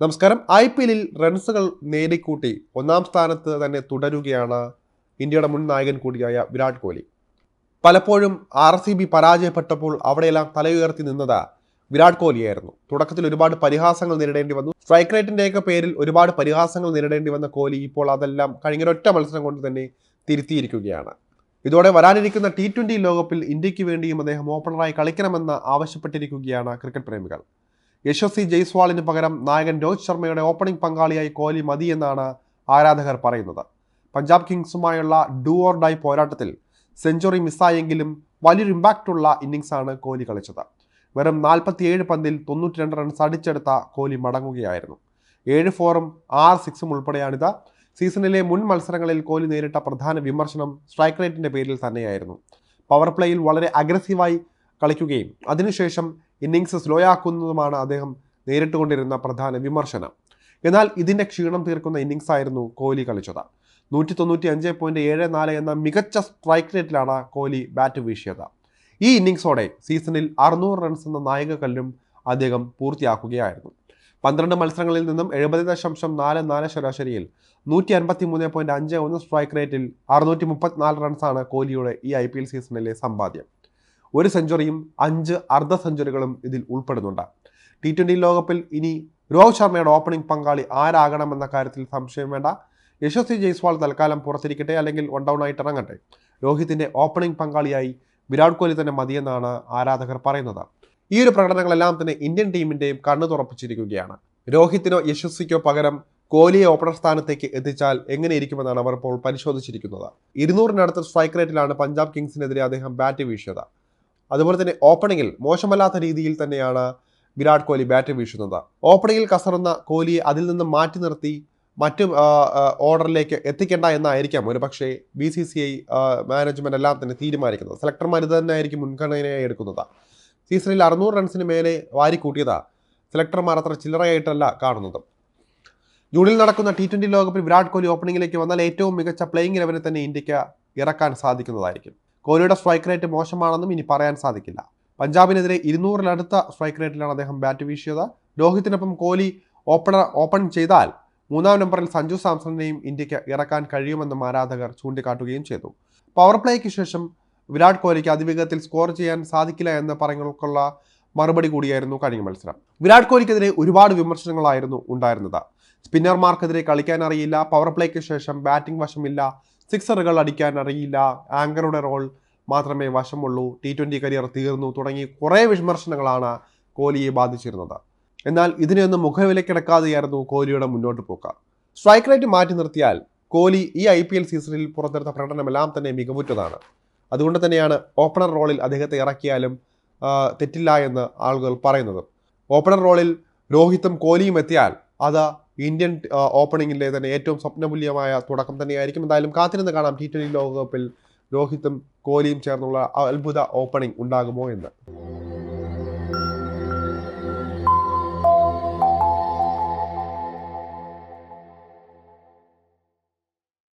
നമസ്കാരം. I P എല്ലിൽ റൺസുകൾ നേടിക്കൂട്ടി ഒന്നാം സ്ഥാനത്ത് തന്നെ തുടരുകയാണ് ഇന്ത്യയുടെ മുൻ നായകൻ കൂടിയായ വിരാട് കോഹ്ലി. പലപ്പോഴും ആർ സി ബി പരാജയപ്പെട്ടപ്പോൾ അവിടെയെല്ലാം തലയുയർത്തി നിന്നത് വിരാട് കോഹ്ലിയായിരുന്നു. തുടക്കത്തിൽ ഒരുപാട് പരിഹാസങ്ങൾ നേരിടേണ്ടി വന്നു. സ്ട്രൈക്ക് റേറ്റിന്റെയൊക്കെ പേരിൽ ഒരുപാട് പരിഹാസങ്ങൾ നേരിടേണ്ടി വന്ന കോഹ്ലി ഇപ്പോൾ അതെല്ലാം കഴിഞ്ഞ ഒരൊറ്റ മത്സരം കൊണ്ട് തന്നെ തിരുത്തിയിരിക്കുകയാണ്. ഇതോടെ വരാനിരിക്കുന്ന ടി ട്വന്റി ലോകകപ്പിൽ ഇന്ത്യയ്ക്ക് വേണ്ടിയും അദ്ദേഹം ഓപ്പണറായി കളിക്കണമെന്ന് ആവശ്യപ്പെട്ടിരിക്കുകയാണ് ക്രിക്കറ്റ് പ്രേമികൾ. യശസ്വി ജയ്സ്വാളിന് പകരം നായകൻ രോഹിത് ശർമ്മയുടെ ഓപ്പണിംഗ് പങ്കാളിയായി കോഹ്ലി മതിയെന്നാണ് ആരാധകർ പറയുന്നത്. പഞ്ചാബ് കിങ്സുമായുള്ള ഡു ഓർ ഡൈ പോരാട്ടത്തിൽ സെഞ്ചുറി മിസ്സായെങ്കിലും വലിയൊരു ഇമ്പാക്റ്റുള്ള ഇന്നിങ്സാണ് കോഹ്ലി കളിച്ചത്. വെറും നാൽപ്പത്തിയേഴ് പന്തിൽ തൊണ്ണൂറ്റി രണ്ട് റൺസ് അടിച്ചെടുത്ത കോഹ്ലി മടങ്ങുകയായിരുന്നു. ഏഴ് ഫോറും ആറ് സിക്സും ഉൾപ്പെടെയാണിത്. സീസണിലെ മുൻ മത്സരങ്ങളിൽ കോഹ്ലി നേരിട്ട പ്രധാന വിമർശനം സ്ട്രൈക്ക് റേറ്റിന്റെ പേരിൽ തന്നെയായിരുന്നു. പവർ പ്ലേയിൽ വളരെ അഗ്രസീവായി കളിക്കുകയും അതിനുശേഷം ഇന്നിങ്സ് സ്ലോ ആക്കുന്നതുമാണ് അദ്ദേഹം നേരിട്ടുകൊണ്ടിരുന്ന പ്രധാന വിമർശനം. എന്നാൽ ഇതിന്റെ ക്ഷീണം തീർക്കുന്ന ഇന്നിങ്സ് ആയിരുന്നു കോഹ്ലി കളിച്ചത്. നൂറ്റി തൊണ്ണൂറ്റി അഞ്ച് പോയിന്റ് ഏഴ് നാല് എന്ന മികച്ച സ്ട്രൈക്ക് റേറ്റിലാണ് കോഹ്ലി ബാറ്റ് വീശിയത്. ഈ ഇന്നിങ്സോടെ സീസണിൽ അറുന്നൂറ് റൺസ് എന്ന നായക കല്ലും അദ്ദേഹം പൂർത്തിയാക്കുകയായിരുന്നു. പന്ത്രണ്ട് മത്സരങ്ങളിൽ നിന്നും എഴുപത് ദശാംശം നാല് നാല് ശരാശരിയിൽ നൂറ്റി അൻപത്തി മൂന്ന് പോയിന്റ് അഞ്ച് ഒന്ന് സ്ട്രൈക്ക് റേറ്റിൽ അറുന്നൂറ്റി മുപ്പത്തിനാല് റൺസാണ് കോഹ്ലിയുടെ ഈ ഐ പി എൽ സീസണിലെ സമ്പാദ്യം. ഒരു സെഞ്ചുറിയും അഞ്ച് അർദ്ധ സെഞ്ചുറികളും ഇതിൽ ഉൾപ്പെടുന്നുണ്ട്. ടി ട്വന്റി ലോകകപ്പിൽ ഇനി രോഹിത് ശർമ്മയുടെ ഓപ്പണിംഗ് പങ്കാളി ആരാകണമെന്ന കാര്യത്തിൽ സംശയം വേണ്ട. യശസ്വി ജയ്സ്വാൾ തൽക്കാലം പുറത്തിരിക്കട്ടെ അല്ലെങ്കിൽ വൺ ഡൗൺ ആയിട്ട് ഇറങ്ങട്ടെ. രോഹിത്തിന്റെ ഓപ്പണിംഗ് പങ്കാളിയായി വിരാട് കോഹ്ലി തന്നെ മതിയെന്നാണ് ആരാധകർ പറയുന്നത്. ഈ ഒരു പ്രകടനങ്ങളെല്ലാം തന്നെ ഇന്ത്യൻ ടീമിന്റെയും കണ്ണു തുറപ്പിച്ചിരിക്കുകയാണ്. രോഹിത്തിനോ യശസ്വിക്കോ പകരം കോഹ്ലിയെ ഓപ്പണർ സ്ഥാനത്തേക്ക് എത്തിച്ചാൽ എങ്ങനെയിരിക്കുമെന്നാണ് അവർ ഇപ്പോൾ പരിശോധിച്ചിരിക്കുന്നത്. ഇരുന്നൂറിനടുത്ത് സ്ട്രൈക്ക് റേറ്റിലാണ് പഞ്ചാബ് കിങ്സിനെതിരെ അദ്ദേഹം ബാറ്റ് വീശിയത്. അതുപോലെ തന്നെ ഓപ്പണിങ്ങിൽ മോശമല്ലാത്ത രീതിയിൽ തന്നെയാണ് വിരാട് കോഹ്ലി ബാറ്റ് വീശുന്നത്. ഓപ്പണിങ്ങിൽ കസറുന്ന കോഹ്ലിയെ അതിൽ നിന്ന് മാറ്റി നിർത്തി മറ്റു ഓർഡറിലേക്ക് എത്തിക്കേണ്ട എന്നായിരിക്കാം ഒരു പക്ഷേ B C C I management എല്ലാം തന്നെ തീരുമാനിക്കുന്നത്. സെലക്ടർമാർ ഇത് തന്നെ ആയിരിക്കും മുൻഗണനയായി എടുക്കുന്നത്. സീസണിൽ അറുന്നൂറ് റൺസിന് മേലെ വാരിക്കൂട്ടിയതാ സെലക്ടർമാർ അത്ര ചില്ലറയായിട്ടല്ല കാണുന്നത്. ജൂണിൽ നടക്കുന്ന ടി ട്വന്റി ലോകകപ്പിൽ വിരാട് കോഹ്ലി ഓപ്പണിംഗിലേക്ക് വന്നാൽ ഏറ്റവും മികച്ച പ്ലേയിങ് ലെവലിൽ തന്നെ ഇന്ത്യയ്ക്ക് ഇറക്കാൻ സാധിക്കുന്നതായിരിക്കും. കോഹ്ലിയുടെ സ്ട്രൈക്ക് റേറ്റ് മോശമാണെന്നും ഇനി പറയാൻ സാധിക്കില്ല. പഞ്ചാബിനെതിരെ ഇരുന്നൂറിലടുത്ത സ്ട്രൈക്ക് റേറ്റിലാണ് അദ്ദേഹം ബാറ്റ് വീശിയത്. രോഹിത്തിനൊപ്പം കോഹ്ലി ഓപ്പണർ ഓപ്പൺ ചെയ്താൽ മൂന്നാം നമ്പറിൽ സഞ്ജു സാംസണിനെയും ഇന്ത്യയ്ക്ക് ഇറക്കാൻ കഴിയുമെന്നും ആരാധകർ ചൂണ്ടിക്കാട്ടുകയും ചെയ്തു. പവർ പ്ലേക്ക് ശേഷം വിരാട് കോഹ്ലിക്ക് അതിവേഗത്തിൽ സ്കോർ ചെയ്യാൻ സാധിക്കില്ല എന്ന പറഞ്ഞുള്ള മറുപടി കൂടിയായിരുന്നു കഴിഞ്ഞ മത്സരം. വിരാട് കോഹ്ലിക്കെതിരെ ഒരുപാട് വിമർശനങ്ങളായിരുന്നു ഉണ്ടായിരുന്നത്. സ്പിന്നർമാർക്കെതിരെ കളിക്കാൻ അറിയില്ല പവർ പ്ലേക്ക് ശേഷം ബാറ്റിംഗ് വശമില്ല സിക്സറുകൾ അടിക്കാൻ അറിയില്ല. ആങ്കറുടെ റോൾ മാത്രമേ വശമുള്ളൂ. ടി ട്വന്റി കരിയർ തീർന്നു. തുടങ്ങി കുറേ വിമർശനങ്ങളാണ് കോഹ്ലിയെ ബാധിച്ചിരുന്നത്. എന്നാൽ ഇതിനെയൊന്നും മുഖവിലക്കിടക്കാതെയായിരുന്നു കോഹ്ലിയുടെ മുന്നോട്ട് പോക്ക്. സ്ട്രൈക്ക് റേറ്റ് മാറ്റി നിർത്തിയാൽ കോഹ്ലി ഈ ഐ പി എൽ സീസണിൽ പുറത്തെടുത്ത പ്രകടനമെല്ലാം തന്നെ മികവുറ്റതാണ്. അതുകൊണ്ട് തന്നെയാണ് ഓപ്പണർ റോളിൽ അദ്ദേഹത്തെ ഇറക്കിയാലും തെറ്റില്ല എന്ന് ആളുകൾ പറയുന്നത്. ഓപ്പണർ റോളിൽ രോഹിത്തും കോഹ്ലിയും എത്തിയാൽ അത് ഇന്ത്യൻ ഓപ്പണിങ്ങിലെ തന്നെ ഏറ്റവും സ്വപ്നമൂല്യമായ തുടക്കം തന്നെയായിരിക്കും. എന്തായാലും കാത്തിരുന്ന് കാണാം ടി ട്വന്റി ലോകകപ്പിൽ രോഹിത്തും കോഹ്ലിയും ചേർന്നുള്ള അത്ഭുത ഓപ്പണിംഗ് ഉണ്ടാകുമോ എന്ന്.